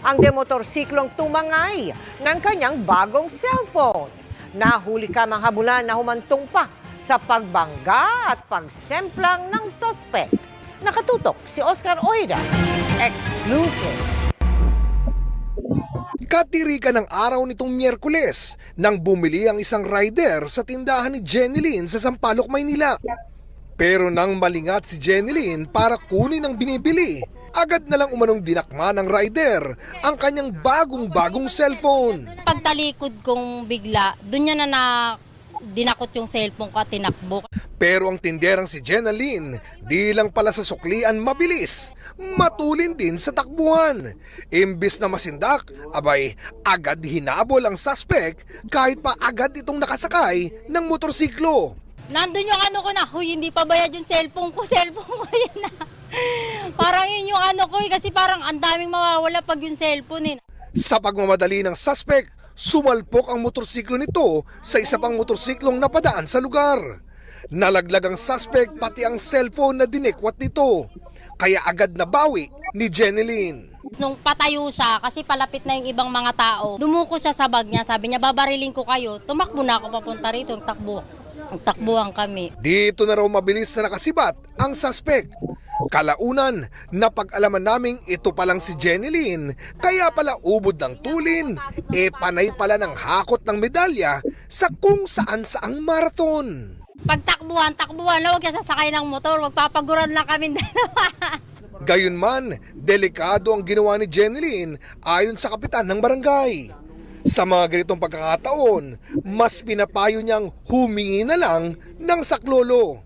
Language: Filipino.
ang demotorsiklong tumangay ng kanyang bagong cellphone. Nahuli ka mga habulan na humantong pa sa pagbangga at pagsemplang ng suspect. Nakatutok si Oscar Oida. Exclusive. Katirikan ng araw nitong Miyerkules nang bumili ang isang rider sa tindahan ni Jenny sa Sampaloc, Maynila. Pero nang malingat si Jenny para kunin ang binibili, agad na lang umanong dinakma ng rider ang kanyang bagong-bagong cellphone. Pagtalikod kong bigla, doon niya na na dinakot yung cellphone ko at tinakbo. Pero ang tinderang si Jenna Lynn, di lang pala sa suklian mabilis, matulin din sa takbuhan. Imbis na masindak, abay, agad hinabol ang suspect kahit pa agad itong nakasakay ng motorsiklo. Nandun yung ano ko na, huy, hindi pa bayad yung cellphone ko, cellphone ko yun na. Parang yun yung ano ko eh, kasi parang ang daming mawawala pag yung cellphone eh. Sa pagmamadali ng suspect, sumalpok ang motorsiklo nito sa isa pang motorsiklong napadaan sa lugar. Nalaglag ang suspect pati ang cellphone na dinikwat nito. Kaya agad nabawi ni Jenny Lynn. Nung patayo siya, kasi palapit na yung ibang mga tao, dumuko siya sa bag niya, sabi niya, babariling ko kayo. Tumakbo na ako papunta rito, yung takbo. Ang takbuhan kami. Dito na raw mabilis na nakasibat ang suspect. Kalaunan, napag-alaman naming ito palang si Jenny Lynn, kaya pala ubod ng tulin, e panay pala ng hakot ng medalya sa kung saan saang marathon. Pagtakbuhan, takbuhan, huwag ka sasakay ng motor, wag papaguran lang kami dalawa. Gayunman, delikado ang ginawa ni Jenny Lynn ayon sa kapitan ng barangay. Sa mga ganitong pagkakataon, mas pinapayo niyang humingi na lang ng saklolo.